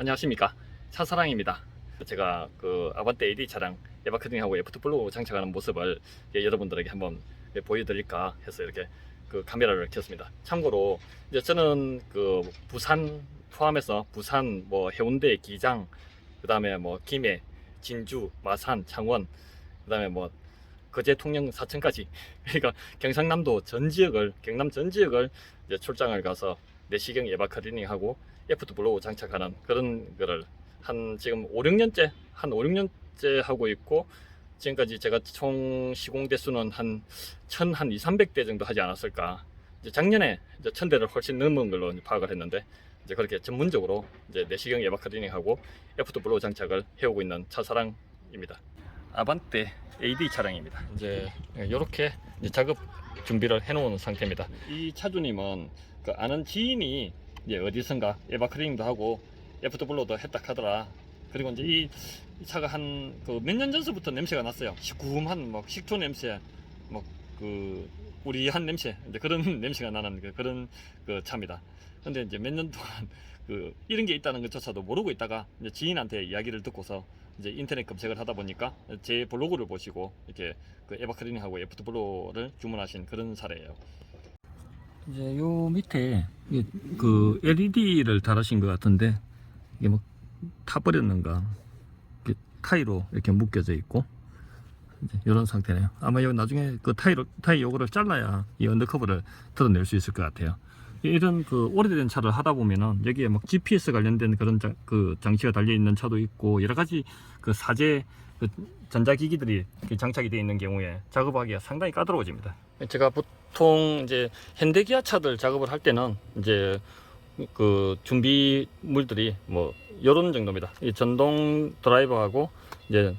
안녕하십니까. 차사랑입니다. 제가 그 아반떼 AD 차량 에바크딩하고 에프트 블루 장착하는 모습을 예, 여러분들에게 한번 예, 보여드릴까 해서 이렇게 그 카메라를 켰습니다. 참고로 이제 저는 그 부산 포함해서 부산 뭐 해운대 기장 그 다음에 뭐 김해 진주 마산 창원 그 다음에 뭐 거제 통영 사천까지 그러니까 경상남도 전 지역을 경남 전 지역을 이제 출장을 가서 내시경 에바카 리닝하고 에프트 블로우 장착하는 그런 거를 한 지금 5, 6년째 한 5, 6년째 하고 있고 지금까지 제가 총 시공 대수는 한 1000, 한 2, 300대 정도 하지 않았을까 이제 작년에 이제 1000대를 훨씬 넘은 걸로 파악을 했는데 이제 그렇게 전문적으로 이제 내시경 에바카 리닝하고 에프트 블로우 장착을 해오고 있는 차사랑입니다 아반떼 AD 차량입니다. 이제 이렇게 작업 준비를 해놓은 상태입니다. 이 차주님은 그 아는 지인이 이제 어디선가 에바크링도 하고 에프터블로도 했다 하더라. 그리고 이제 이, 이 차가 한 그 몇 년 전서부터 냄새가 났어요. 시큼한 막 식초 냄새, 막그 우리 한 냄새, 이제 그런 냄새가 나는 그, 그런 그 차입니다. 근데 이제 몇 년 동안 그 이런 게 있다는 것조차도 모르고 있다가 이제 지인한테 이야기를 듣고서 이제 인터넷 검색을 하다 보니까 제 블로그를 보시고 이렇게 그 에바크리닝하고 에프트 블로를 주문하신 그런 사례예요. 이제 요 밑에 그 LED를 달으신 것 같은데 이게 뭐 타버렸는가 타이로 이렇게 묶여져 있고 이런 상태네요. 아마 요 나중에 그 타이로 타이 요거를 잘라야 이 언더커버를 뜯어낼 수 있을 것 같아요. 이런 그 오래된 차를 하다 보면은 여기에 막 GPS 관련된 그런 장, 그 장치가 달려 있는 차도 있고 여러 가지 그 사제 그 전자기기들이 장착이 되어 있는 경우에 작업하기가 상당히 까다로워집니다. 제가 보통 이제 현대 기아 차들 작업을 할 때는 이제 그 준비물들이 뭐 요런 정도입니다. 이 전동 드라이버하고 이제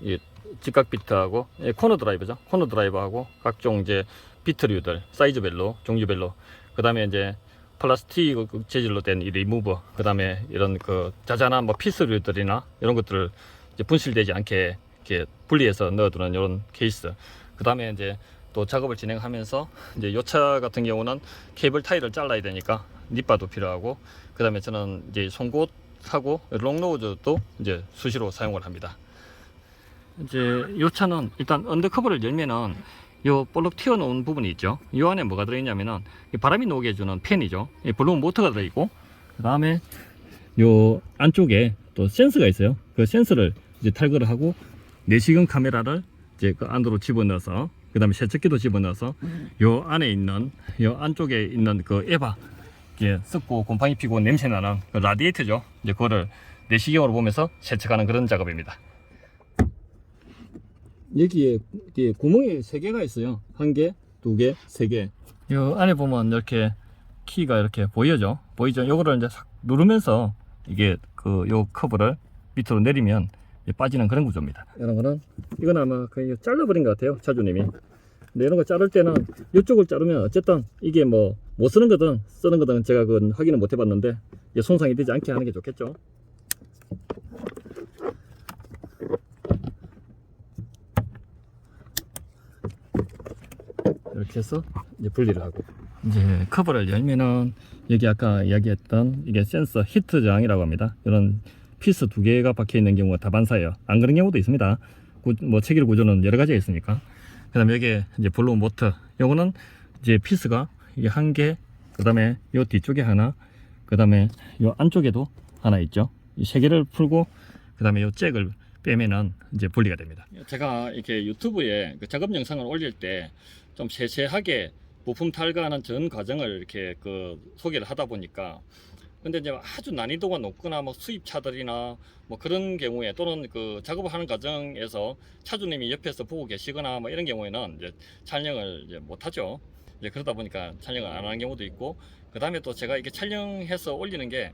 이 직각 비트하고 예, 코너 드라이버죠. 코너 드라이버하고 각종 이제 비트류들 사이즈별로 종류별로 그 다음에 이제 플라스틱 재질로 된 이 리무버, 그 다음에 이런 그 자잘한 뭐 피스류들이나 이런 것들을 이제 분실되지 않게 이렇게 분리해서 넣어두는 이런 케이스. 그 다음에 이제 또 작업을 진행하면서 이제 요차 같은 경우는 케이블 타이를 잘라야 되니까 닛바도 필요하고, 그 다음에 저는 이제 송곳하고 롱로우즈도 이제 수시로 사용을 합니다. 이제 요 차는 일단 언더커버를 열면은 요 볼록 튀어나온 부분이 있죠. 요 안에 뭐가 들어있냐면은 이 바람이 녹게 해주는 팬이죠. 이 블록 모터가 들어있고 그 다음에 요 안쪽에 또 센서가 있어요. 그 센서를 이제 탈거를 하고 내시경 카메라를 이제 그 안으로 집어넣어서 그 다음에 세척기도 집어넣어서 요 안에 있는 요 안쪽에 있는 그 에바 이게 썩고 곰팡이 피고 냄새 나는 그 라디에이터죠. 이제 그거를 내시경으로 보면서 세척하는 그런 작업입니다. 여기에 이게 구멍이 세 개가 있어요. 한 개, 두 개, 세 개. 이 안에 보면 이렇게 키가 이렇게 보이죠? 보이죠? 요거를 이제 싹 누르면서 이게 그 요 커브를 밑으로 내리면 빠지는 그런 구조입니다. 이런 거는 이건 아마 거의 잘라버린 것 같아요. 차주님이. 근데 이런 거 자를 때는 이쪽을 자르면 어쨌든 이게 뭐 못 쓰는 거든 쓰는 거든 제가 그건 확인을 못 해봤는데 손상이 되지 않게 하는 게 좋겠죠. 이렇게 해서 이제 분리를 하고 이제 커버를 열면은 여기 아까 이야기했던 이게 센서 히트 저항이라고 합니다. 이런 피스 두 개가 박혀 있는 경우가 다반사예요. 안 그런 경우도 있습니다. 구- 뭐 체결 구조는 여러 가지가 있으니까. 그다음에 여기 이제 블루 모터. 요거는 이제 피스가 이게 한 개, 그다음에 요 뒤쪽에 하나, 그다음에 요 안쪽에도 하나 있죠. 이 세 개를 풀고 그다음에 요 잭을 빼면은 이제 분리가 됩니다. 제가 이렇게 유튜브에 그 작업 영상을 올릴 때 좀 세세하게 부품 탈거하는 전 과정을 이렇게 그 소개를 하다 보니까 근데 이제 아주 난이도가 높거나 뭐 수입차들이나 뭐 그런 경우에 또는 그 작업을 하는 과정에서 차주님이 옆에서 보고 계시거나 뭐 이런 경우에는 이제 촬영을 이제 못 하죠. 이제 그러다 보니까 촬영을 안 하는 경우도 있고 그 다음에 또 제가 이게 촬영해서 올리는 게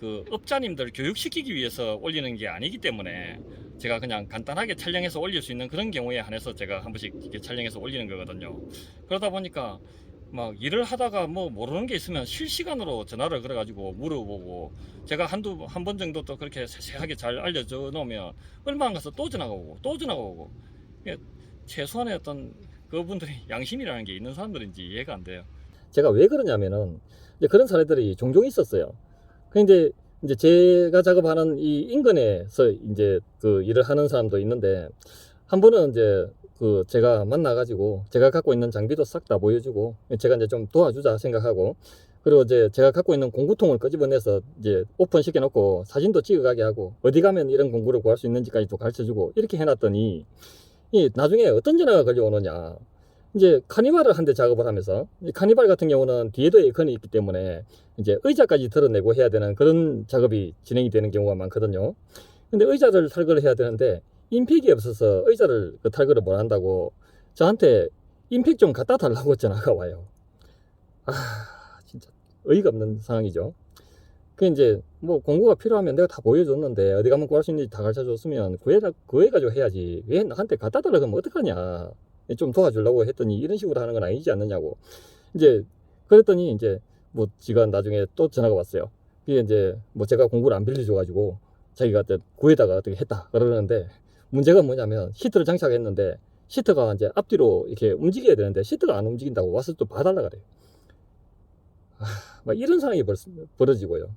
그 업자님들 교육시키기 위해서 올리는 게 아니기 때문에 제가 그냥 간단하게 촬영해서 올릴 수 있는 그런 경우에 한해서 제가 한 번씩 이렇게 촬영해서 올리는 거거든요. 그러다 보니까 막 일을 하다가 뭐 모르는 게 있으면 실시간으로 전화를 걸어가지고 물어보고 제가 한두 한 번 정도 또 그렇게 세세하게 잘 알려줘 놓으면 얼마 안 가서 또 전화가 오고 또 전화가 오고 최소한의 어떤 그분들이 양심이라는 게 있는 사람들인지 이해가 안 돼요. 제가 왜 그러냐면은 이제 그런 사례들이 종종 있었어요. 근데 이제 제가 작업하는 이 인근에서 이제 그 일을 하는 사람도 있는데 한 번은 이제 그 제가 만나가지고 제가 갖고 있는 장비도 싹 다 보여주고 제가 이제 좀 도와주자 생각하고 그리고 이제 제가 갖고 있는 공구통을 끄집어내서 이제 오픈 시켜놓고 사진도 찍어가게 하고 어디 가면 이런 공구를 구할 수 있는지까지 도 가르쳐주고 이렇게 해놨더니 이 나중에 어떤 전화가 걸려오느냐 이제 카니발을 한 대 작업을 하면서 이 카니발 같은 경우는 뒤에도 에어컨이 있기 때문에 이제 의자까지 드러내고 해야 되는 그런 작업이 진행이 되는 경우가 많거든요. 근데 의자를 탈거를 해야 되는데 임팩이 없어서 의자를 그 탈거를 못 한다고 저한테 임팩 좀 갖다 달라고 전화가 와요. 아 진짜 어이가 없는 상황이죠. 그 이제 뭐 공구가 필요하면 내가 다 보여줬는데 어디 가면 구할 수 있는지 다 가르쳐 줬으면 구해다 구해가지고 해야지 왜 나한테 갖다 달라 그러면 어떡하냐 좀 도와주려고 했더니 이런 식으로 하는 건 아니지 않느냐고 이제 그랬더니 이제 뭐 지가 나중에 또 전화가 왔어요. 그게 이제 뭐 제가 공구를 안 빌려줘가지고 자기가 또 구해다가 어떻게 했다 그러는데 문제가 뭐냐면 시트를 장착했는데 시트가 이제 앞뒤로 이렇게 움직여야 되는데 시트가 안 움직인다고 와서 또 봐달라 그래요. 아, 막 이런 상황이 벌, 벌어지고요.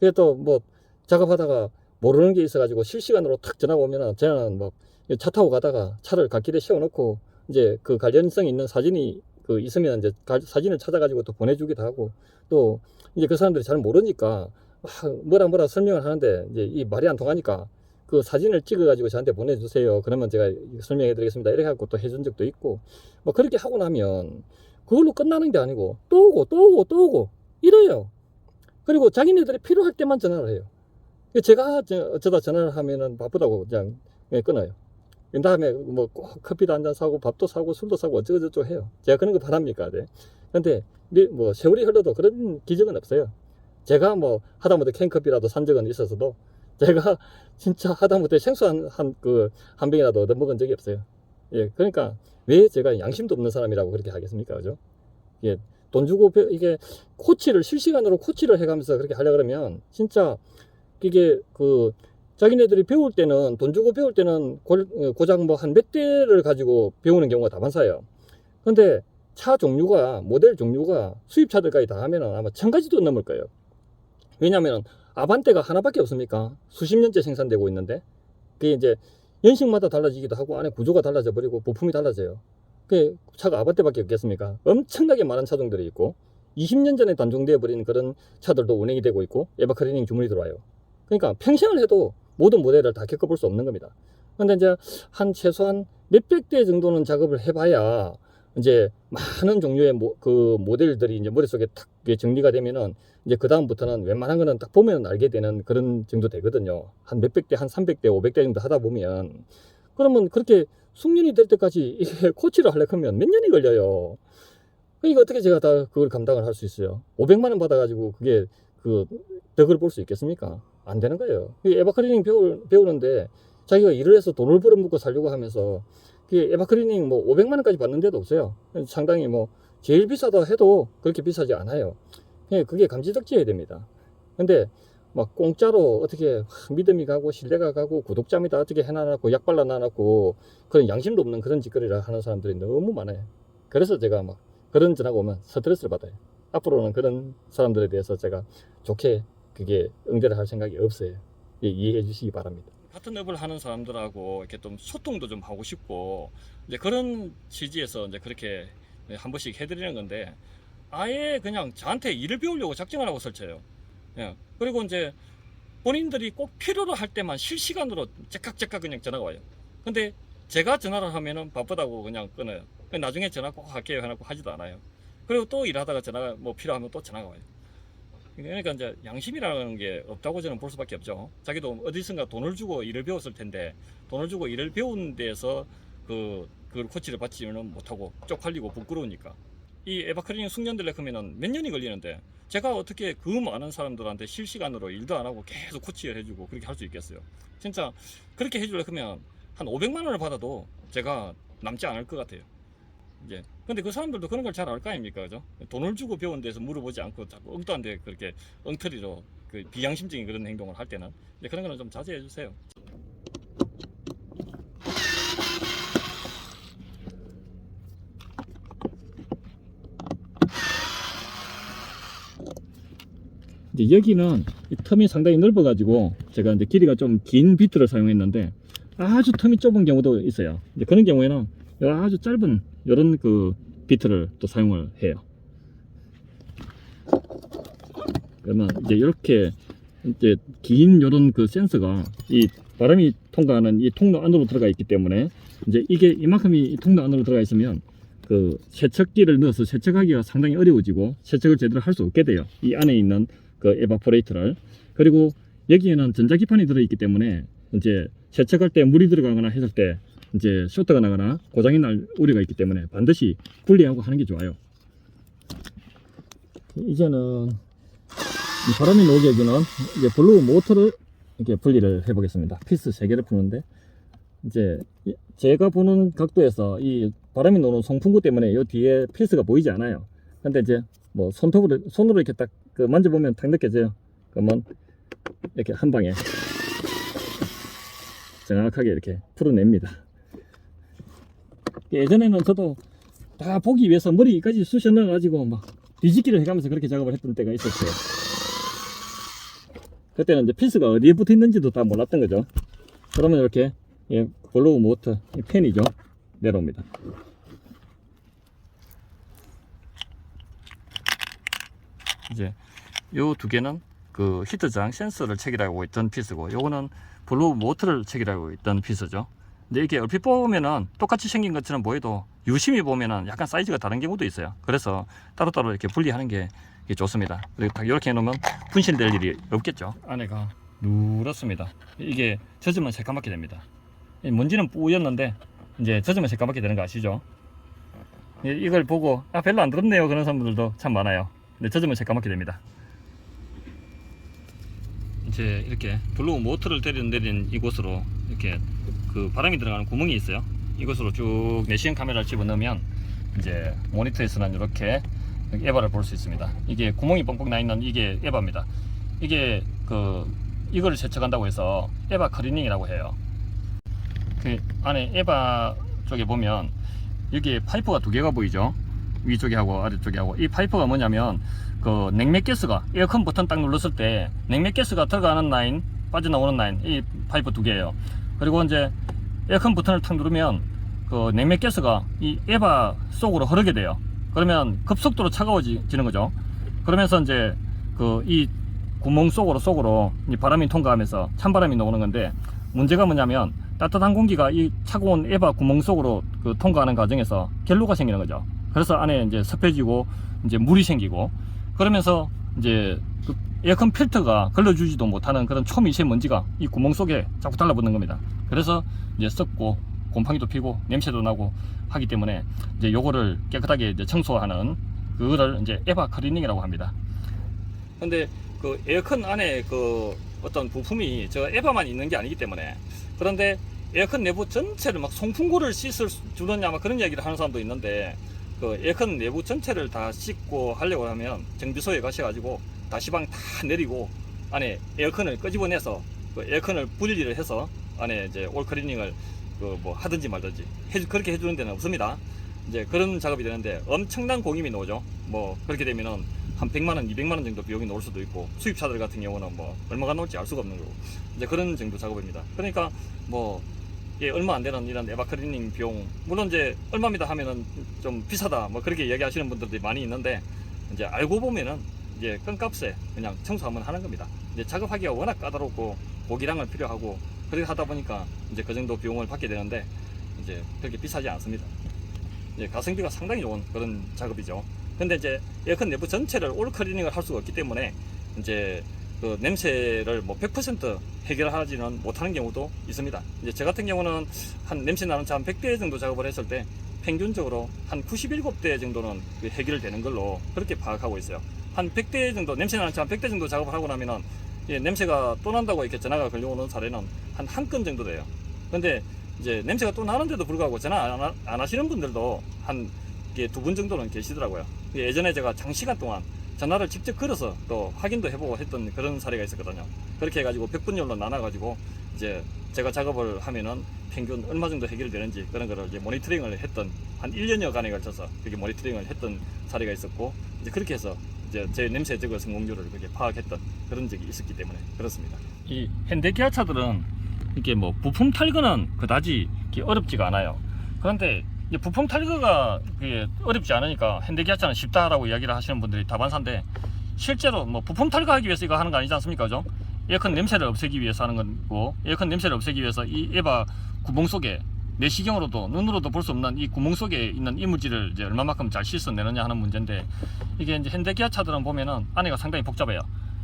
그게 또 뭐 작업하다가 모르는 게 있어가지고 실시간으로 탁 전화가 오면은 저는 뭐차 타고 가다가 차를 갓길에 세워놓고 이제 그 관련성 있는 사진이 그 있으면 이제 가- 사진을 찾아가지고 또 보내주기도 하고 또 이제 그 사람들이 잘 모르니까 막 뭐라 뭐라 설명을 하는데 이제 이 말이 안 통하니까 그 사진을 찍어가지고 저한테 보내주세요. 그러면 제가 설명해드리겠습니다. 이렇게 하고 또 해준 적도 있고 뭐 그렇게 하고 나면 그걸로 끝나는 게 아니고 또 오고 또 오고 또 오고 이래요. 그리고 자기네들이 필요할 때만 전화를 해요. 제가 저- 어쩌다 전화를 하면은 바쁘다고 그냥 끊어요. 그 다음에 뭐꼭 커피도 한 잔 사고 밥도 사고 술도 사고 어쩌고저쩌고 해요. 제가 그런 거 바랍니까? 네. 근데 미- 뭐 세월이 흘러도 그런 기적은 없어요. 제가 뭐 하다못해 캔커피라도 산 적은 있어서도 제가 진짜 하다못해 생수 한, 한, 그, 한 병이라도 얻어먹은 적이 없어요. 예, 그러니까 왜 제가 양심도 없는 사람이라고 그렇게 하겠습니까? 그죠? 예, 돈 주고 배- 이게 코치를 실시간으로 코치를 해가면서 그렇게 하려 그러면 진짜 이게 그 자기네들이 배울 때는 돈 주고 배울 때는 고, 어, 고작 뭐 한 몇 대를 가지고 배우는 경우가 다반사예요. 근데 차 종류가 모델 종류가 수입차들까지 다 하면은 아마 천 가지도 넘을 거예요. 왜냐면은 아반떼가 하나밖에 없습니까? 수십 년째 생산되고 있는데 그게 이제 연식마다 달라지기도 하고 안에 구조가 달라져 버리고 부품이 달라져요. 그 차가 아반떼밖에 없겠습니까? 엄청나게 많은 차종들이 있고 20년 전에 단종되어 버린 그런 차들도 운행이 되고 있고 에바크리닝 주문이 들어와요. 그러니까 평생을 해도 모든 모델을 다 겪어볼 수 없는 겁니다. 근데 이제 한 최소한 몇백 대 정도는 작업을 해봐야 이제 많은 종류의 모, 그 모델들이 이제 머릿속에 탁 정리가 되면은 이제 그 다음부터는 웬만한 거는 딱 보면 알게 되는 그런 정도 되거든요. 한 몇백 대, 한 300대, 500대 정도 하다 보면 그러면 그렇게 숙련이 될 때까지 코치를 하려고 하면 몇 년이 걸려요. 그러니까 어떻게 제가 다 그걸 감당을 할 수 있어요? 500만 원 받아가지고 그게 그 덕을 볼 수 있겠습니까? 안 되는 거예요. 이 에바클리닝 배우, 배우는데 자기가 일을 해서 돈을 벌어먹고 살려고 하면서 그게 에바클리닝 뭐 500만 원까지 받는 데도 없어요. 상당히 뭐 제일 비싸다 해도 그렇게 비싸지 않아요. 그냥 그게 감지덕지해야 됩니다. 근데 막 공짜로 어떻게 믿음이 가고 신뢰가 가고 구독자입니다 어떻게 해놔놓고 약 발라놔놓고 그런 양심도 없는 그런 짓거리를 하는 사람들이 너무 많아요. 그래서 제가 막 그런 전화가 오면 스트레스를 받아요. 앞으로는 그런 사람들에 대해서 제가 좋게 그게 응대를 할 생각이 없어요. 예, 이해해 주시기 바랍니다. 같은 업을 하는 사람들하고 이렇게 좀 소통도 좀 하고 싶고 이제 그런 취지에서 이제 그렇게 한 번씩 해드리는 건데 아예 그냥 저한테 일을 배우려고 작정을 하고 설쳐요. 예. 그리고 이제 본인들이 꼭 필요로 할 때만 실시간으로 째깍째깍 그냥 전화가 와요. 근데 제가 전화를 하면은 바쁘다고 그냥 끊어요. 나중에 전화 꼭 할게요 해놓고 하지도 않아요. 그리고 또 일하다가 전화가 뭐 필요하면 또 전화가 와요. 그러니까 이제 양심이라는 게 없다고 저는 볼 수밖에 없죠. 자기도 어디선가 돈을 주고 일을 배웠을 텐데 돈을 주고 일을 배운 데서 그, 그 코치를 받지는 못하고 쪽팔리고 부끄러우니까. 이 에바크리닝 숙련들래 하면은 몇 년이 걸리는데 제가 어떻게 그 많은 사람들한테 실시간으로 일도 안 하고 계속 코치를 해주고 그렇게 할 수 있겠어요. 진짜 그렇게 해주려 하면 한 500만 원을 받아도 제가 남지 않을 것 같아요. 이제 근데 그 사람들도 그런 걸 잘 알 거 아닙니까, 그죠? 돈을 주고 배운 데서 물어보지 않고 자꾸 엉뚱한데 그렇게 엉터리로 그 비양심적인 그런 행동을 할 때는 이제 그런 거는 좀 자제해 주세요. 이제 여기는 이 텀이 상당히 넓어가지고 제가 이제 길이가 좀 긴 비트를 사용했는데 아주 텀이 좁은 경우도 있어요. 이제 그런 경우에는 아주 짧은 이런 그 비트를 또 사용을 해요. 그러면 이제 이렇게 이제 긴 요런 그 센서가 이 바람이 통과하는 이 통로 안으로 들어가 있기 때문에 이제 이게 이만큼이 이 통로 안으로 들어가 있으면 그 세척기를 넣어서 세척하기가 상당히 어려워지고 세척을 제대로 할 수 없게 돼요. 이 안에 있는 그 에바포레이터를 그리고 여기에는 전자기판이 들어있기 때문에 이제 세척할 때 물이 들어가거나 했을 때 이제 쇼트가 나거나 고장이 날 우려가 있기 때문에 반드시 분리하고 하는 게 좋아요. 이제는 이 바람이 나오게 해주는 이제 블루 모터를 이렇게 분리를 해 보겠습니다. 피스 3개를 푸는데 이제 이- 제가 보는 각도에서 이 바람이 나오는 송풍구 때문에 이 뒤에 피스가 보이지 않아요. 근데 이제 뭐 손톱으로 손으로 이렇게 딱 그 만져보면 딱 느껴져요. 그러면 이렇게 한 방에 정확하게 이렇게 풀어냅니다. 예전에는 저도 다 보기 위해서 머리까지 쑤셔 넣어가지고 막 뒤집기를 해가면서 그렇게 작업을 했던 때가 있었어요. 그때는 이제 피스가 어디에 붙어 있는지도 다 몰랐던 거죠. 그러면 이렇게 예, 볼로우 모터 이 펜이죠 내려옵니다. 이제 요 두 개는 그 히트장 센서를 체결하고 있던 피스고 요거는 블로우 모터를 체결하고 있던 피스죠. 근데 이게 얼핏 보면은 똑같이 생긴 것처럼 보여도 유심히 보면은 약간 사이즈가 다른 경우도 있어요. 그래서 따로따로 이렇게 분리하는 게 좋습니다. 그리고 딱 이렇게 해놓으면 분실될 일이 없겠죠. 안에가 누렇습니다. 이게 젖으면 새까맣게 됩니다. 이 먼지는 뿌였는데 이제 젖으면 새까맣게 되는 거 아시죠? 이- 이걸 보고 아 별로 안 더럽네요 그런 사람들도 참 많아요. 근데 젖으면 새까맣게 됩니다. 이제 이렇게 블로우 모터를 내린 이곳으로 이렇게 그 바람이 들어가는 구멍이 있어요. 이곳으로 쭉 내시경 카메라를 집어넣으면 이제 모니터에서는 이렇게 에바를 볼 수 있습니다. 이게 구멍이 뻥뻥 나 있는 이게 에바입니다. 이게 그 이거를 세척한다고 해서 에바 클리닝이라고 해요. 그 안에 에바 쪽에 보면 여기에 파이프가 두 개가 보이죠. 위쪽에 하고 아래쪽에 하고 이 파이프가 뭐냐면 그 냉매 가스가 에어컨 버튼 딱 눌렀을 때 냉매 가스가 들어가는 라인 빠져나오는 라인 이 파이프 두 개예요. 그리고 이제 에어컨 버튼을 탁 누르면 그 냉매 가스가 이 에바 속으로 흐르게 돼요. 그러면 급속도로 차가워지는 거죠. 그러면서 이제 그 이 구멍 속으로 속으로 이 바람이 통과하면서 찬바람이 나오는 건데 문제가 뭐냐면 따뜻한 공기가 이 차가운 에바 구멍 속으로 그 통과하는 과정에서 갤로가 생기는 거죠. 그래서 안에 이제 습해지고 이제 물이 생기고 그러면서 이제 그 에어컨 필터가 걸러주지도 못하는 그런 초미세 먼지가 이 구멍 속에 자꾸 달라붙는 겁니다. 그래서 이제 썩고 곰팡이도 피고 냄새도 나고 하기 때문에 이제 요거를 깨끗하게 이제 청소하는 그거를 이제 에바 클리닝이라고 합니다. 근데 그 에어컨 안에 그 어떤 부품이 저 에바만 있는 게 아니기 때문에 그런데 에어컨 내부 전체를 막 송풍구를 씻을 주느냐 막 그런 얘기를 하는 사람도 있는데 그 에어컨 내부 전체를 다 씻고 하려고 하면 정비소에 가셔가지고 다시방 다 내리고 안에 에어컨을 끄집어내서 그 에어컨을 분리를 해서 안에 이제 올 클리닝을 그 뭐 하든지 말든지 해, 그렇게 해주는 데는 없습니다. 이제 그런 작업이 되는데 엄청난 공임이 나오죠. 뭐 그렇게 되면은 한 100만 원, 200만 원 정도 비용이 나올 수도 있고 수입차들 같은 경우는 뭐 얼마가 나올지 알 수가 없는 거고 이제 그런 정도 작업입니다. 그러니까 뭐 예, 얼마 안 되는 이런 에바 클리닝 비용 물론 이제 얼마입니다 하면은 좀 비싸다 뭐 그렇게 얘기하시는 분들도 많이 있는데 이제 알고 보면은 이제 끈값에 그냥 청소 한번 하는 겁니다. 이제 작업하기가 워낙 까다롭고 고기량을 필요하고 그렇게 하다 보니까 이제 그 정도 비용을 받게 되는데 이제 그렇게 비싸지 않습니다. 이제 가성비가 상당히 좋은 그런 작업이죠. 근데 이제 에어컨 내부 전체를 올 클리닝을 할 수가 없기 때문에 이제 그 냄새를 뭐 100% 해결하지는 못하는 경우도 있습니다. 이제 저 같은 경우는 한 냄새 나는 차 한 100대 정도 작업을 했을 때 평균적으로 한 97대 정도는 그 해결되는 걸로 그렇게 파악하고 있어요. 한 100대 정도 냄새 나는 차 한 100대 정도 작업을 하고 나면은 예, 냄새가 또 난다고 이렇게 전화가 걸려오는 사례는 한 한 건 정도 돼요. 근데 이제 냄새가 또 나는데도 불구하고 전화 안, 하- 안 하시는 분들도 한 두 분 정도는 계시더라고요. 예전에 제가 장시간 동안 전화를 직접 걸어서 또 확인도 해보고 했던 그런 사례가 있었거든요. 그렇게 해가지고 100분열로 나눠가지고 이제 제가 작업을 하면은 평균 얼마 정도 해결되는지 그런 거를 이제 모니터링을 했던 한 1년여간에 걸쳐서 그렇게 모니터링을 했던 사례가 있었고 이제 그렇게 해서 이제 제 냄새 제거 성공률을 그렇게 파악했던 그런 적이 있었기 때문에 그렇습니다. 이 현대 기아차들은 이게 뭐 부품 탈거는 그다지 어렵지가 않아요. 그런데 부품 탈거가 어렵지 않으니까 현대 기아차는 쉽다라고 이야기를 하시는 분들이 다반사인데 실제로 뭐 부품 탈거하기 위해서 이거 하는 거 아니지 않습니까, 그죠? 에어컨 냄새를 없애기 위해서 하는 거고 에어컨 냄새를 없애기 위해서 이 에바 구멍 속에 내시경으로도 눈으로도 볼 수 없는 이 구멍 속에 있는 이물질을 이제 얼마만큼 잘 씻어내느냐 하는 문제인데 이게 이제 현대 기아 차들은 보면은 안에가 상당히 복잡해요.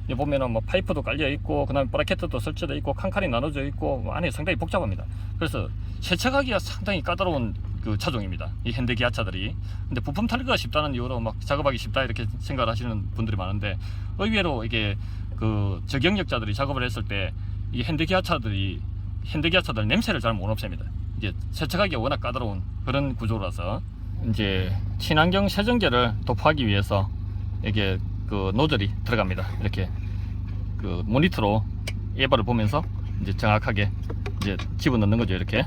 이 보면은 뭐 파이프도 깔려 있고 그다음에 브라켓도 설치되어 있고 칸칸이 나눠져 있고 뭐 안에 상당히 복잡합니다. 그래서 세척하기가 상당히 까다로운 그 차종입니다. 이 현대 기아 차들이. 근데 부품 탈거가 쉽다는 이유로 막 작업하기 쉽다 이렇게 생각을 하시는 분들이 많은데 의외로 이게 그 저경력자들이 작업을 했을 때 이 현대 기아 차들이 현대 기아 차들 냄새를 잘 못 없앱니다. 이제 세척하기가 워낙 까다로운 그런 구조라서 이제 친환경 세정제를 도포하기 위해서 이게 그 노즐이 들어갑니다. 이렇게 그 모니터로 에바를 보면서 이제 정확하게 이제 집어넣는 거죠. 이렇게.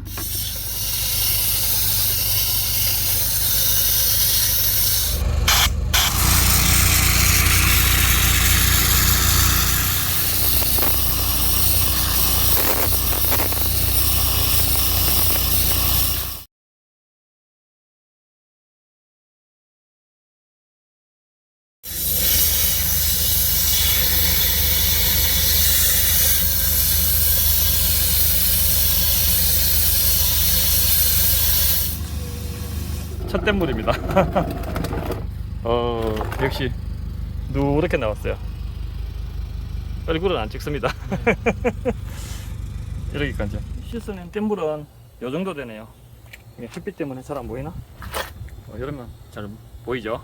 첫 댄물입니다. 어, 역시 누렇게 나왔어요. 얼굴은 안 찍습니다. 이러기까지. 씻어낸 댄물은 요 정도 되네요. 이게 햇빛 때문에 잘 안 보이나? 어, 이러면 잘 보이죠?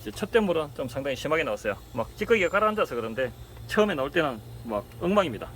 이제 첫 댄물은 좀 상당히 심하게 나왔어요. 막 찌꺼기가 가라앉아서 그런데 처음에 나올 때는 막 엉망입니다.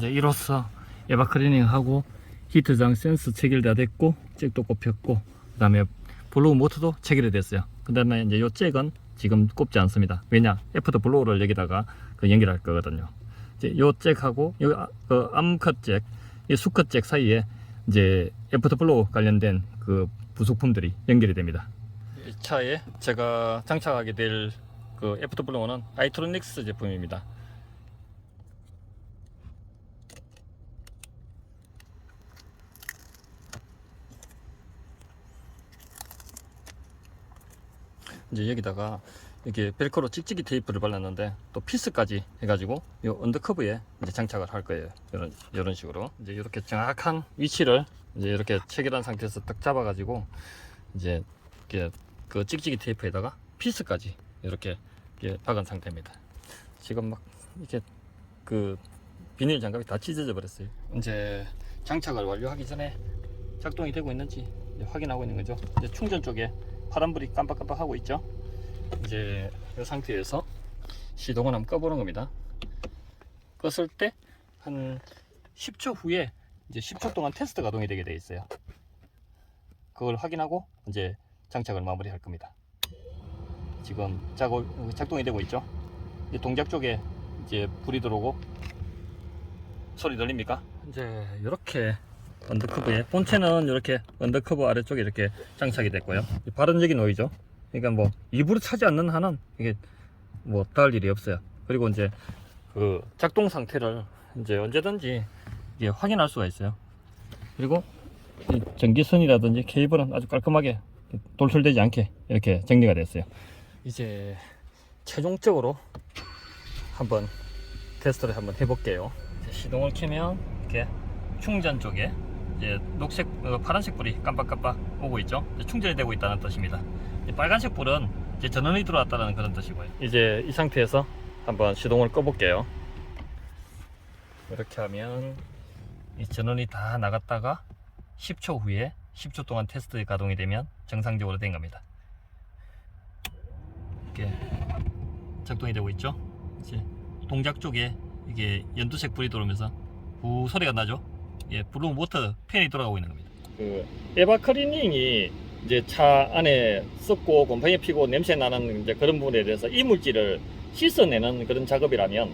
자, 이로써 에바 클리닝 하고 히트장 센스 체결 다 됐고 잭도 꼽혔고 그 다음에 블로우 모터도 체결이 됐어요. 그 다음에 이제 요 잭은 지금 꼽지 않습니다. 왜냐? 애프터 블로우를 여기다가 그 연결할 거거든요. 이제 요 잭하고 요 아- 그 암컷 잭, 이 수컷 잭 사이에 이제 애프터 블로우 관련된 그 부속품들이 연결이 됩니다. 이 차에 제가 장착하게 될 그 애프터 블로우는 아이트로닉스 제품입니다. 이제 여기다가 이렇게 벨크로 찍찍이 테이프를 발랐는데 또 피스까지 해가지고 이 언더커브에 이제 장착을 할 거예요. 이런 이런 식으로 이제 이렇게 정확한 위치를 이제 이렇게 체결한 상태에서 딱 잡아가지고 이제 이렇게 그 찍찍이 테이프에다가 피스까지 이렇게, 이렇게 박은 상태입니다. 지금 막 이렇게 그 비닐 장갑이 다 찢어져 버렸어요. 이제 장착을 완료하기 전에 작동이 되고 있는지 확인하고 있는 거죠. 이제 충전 쪽에 파란불이 깜빡깜빡 하고 있죠. 이제 이 상태에서 시동을 한번 꺼보는 겁니다. 껐을 때 한 10초 후에 이제 10초 동안 테스트 가동이 되게 되어 있어요. 그걸 확인하고 이제 장착을 마무리할 겁니다. 지금 작업, 작동이 되고 있죠. 이제 동작 쪽에 이제 불이 들어오고 소리 들립니까? 이제 이렇게 언더커브에 본체는 이렇게 언더커브 아래쪽에 이렇게 장착이 됐고요. 이 발언적인 노이죠. 그러니까 뭐 일부러 차지 않는 한은 이게 뭐 닿을 일이 없어요. 그리고 이제 그 작동 상태를 이제 언제든지 이게 확인할 수가 있어요. 그리고 이 전기선이라든지 케이블은 아주 깔끔하게 돌출되지 않게 이렇게 정리가 됐어요. 이제 최종적으로 한번 테스트를 한번 해볼게요. 시동을 켜면 이렇게 충전 쪽에 이제 녹색, 어, 파란색 불이 깜빡깜빡 오고 있죠. 충전이 되고 있다는 뜻입니다. 빨간색 불은 이제 전원이 들어왔다는 그런 뜻이고요. 이제 이 상태에서 한번 시동을 꺼볼게요. 이렇게 하면 이 전원이 다 나갔다가 10초 후에 10초 동안 테스트 가동이 되면 정상적으로 된 겁니다. 이렇게 작동이 되고 있죠. 이제 동작 쪽에 이게 연두색 불이 들어오면서 후 소리가 나죠. 예, 블루 모터 팬이 돌아가고 있는 겁니다. 그 에바 클리닝이 이제 차 안에 썩고 곰팡이 피고 냄새 나는 이제 그런 부분에 대해서 이물질을 씻어내는 그런 작업이라면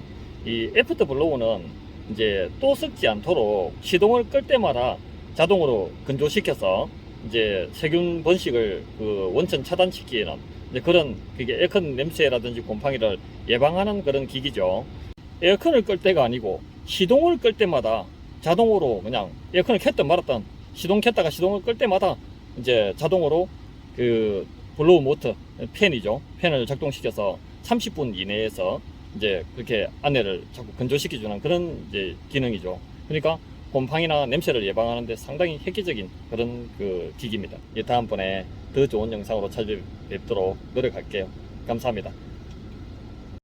이 애프터 블로우는 이제 또 썩지 않도록 시동을 끌 때마다 자동으로 건조시켜서 이제 세균 번식을 그 원천 차단시키는 이제 그런 그게 에어컨 냄새라든지 곰팡이를 예방하는 그런 기기죠. 에어컨을 끌 때가 아니고 시동을 끌 때마다 자동으로 그냥 에어컨을 켰든 말았든 시동 켰다가 시동을 끌 때마다 이제 자동으로 그 블로우 모터 팬이죠. 팬을 작동시켜서 30분 이내에서 이제 그렇게 안내를 자꾸 건조시켜주는 그런 이제 기능이죠. 그러니까 곰팡이나 냄새를 예방하는데 상당히 획기적인 그런 그 기기입니다. 예, 다음번에 더 좋은 영상으로 찾아뵙도록 노력할게요. 감사합니다.